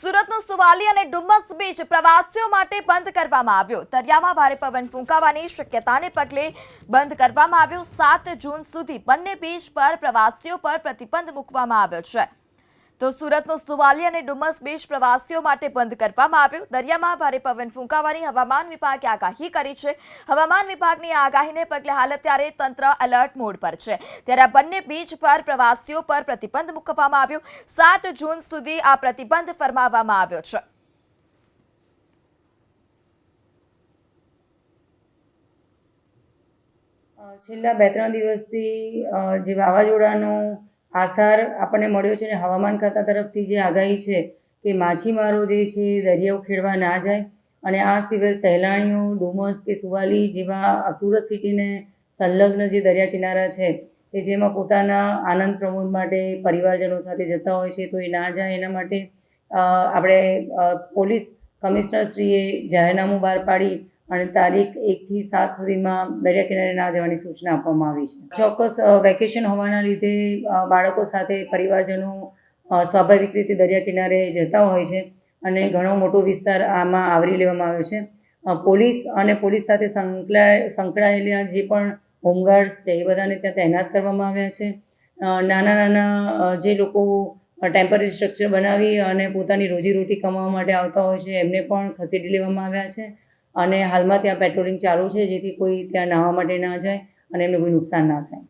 સુરતનું સુવાલી અને ડુમ્મસ બીચ પ્રવાસીઓ માટે બંધ કરવામાં આવ્યો. દરિયામાં ભારે પવન ફૂંકાવાની શક્યતાને પગલે બંધ કરવામાં આવ્યો. સાત જૂન સુધી બંને બીચ પર પ્રવાસીઓ પર પ્રતિબંધ મૂકવામાં આવ્યો છે. તો સુરતનો સુવાલી અને ડુમસ બીચ પ્રવાસીઓ માટે બંધ કરવામાં આવ્યું. દરિયામાં ભારે પવન ફૂંકાવાની હવામાન વિભાગે આગાહી કરી છે. હવામાન વિભાગની આગાહીને પગલે હાલ અત્યારે તંત્ર એલર્ટ મોડ પર છે. ત્યારે આ બંને બીચ પર પ્રવાસીઓ પર પ્રતિબંધ મૂકવામાં આવ્યો. સાત જૂન સુધી આ પ્રતિબંધ ફરમાવવામાં આવ્યો છે. છેલ્લા બે ત્રણ દિવસથી જે વાવાઝોડાનો આસાર આપણને મળ્યો છે ને હવામાન ખાતા તરફથી જે આગાહી છે કે માછીમારો જે છે દરિયાઓ ખેડવા ના જાય અને આ સિવાય સહેલાણીઓ, ડુમસ કે સુવાલી જેવા સુરત સિટીને સંલગ્ન જે દરિયા કિનારા છે કે જેમાં પોતાના આનંદ પ્રમોદ માટે પરિવારજનો સાથે જતા હોય છે તો એ ના જાય એના માટે આપણે પોલીસ કમિશનરશ્રીએ જાહેરનામું બહાર પાડી અને તારીખ એકથી સાત સુધીમાં દરિયા કિનારે ના જવાની સૂચના આપવામાં આવી છે. ચોક્કસ વેકેશન હોવાના લીધે બાળકો સાથે પરિવારજનો સ્વાભાવિક રીતે દરિયા કિનારે જતા હોય છે અને ઘણો મોટો વિસ્તાર આમાં આવરી લેવામાં આવ્યો છે. પોલીસ અને પોલીસ સાથે સંકળાય સંકળાયેલા જે પણ હોમગાર્ડ્સ છે એ બધાને ત્યાં તૈનાત કરવામાં આવ્યા છે. નાના નાના જે લોકો ટેમ્પરરી સ્ટ્રક્ચર બનાવી અને પોતાની રોજીરોટી કમાવા માટે આવતા હોય છે એમને પણ ખસેડી લેવામાં આવ્યા છે. અને હાલમાં ત્યાં પેટ્રોલિંગ ચાલુ છે જેથી કોઈ ત્યાં નાહવા માટે ના જાય અને એમને કોઈ નુકસાન ના થાય.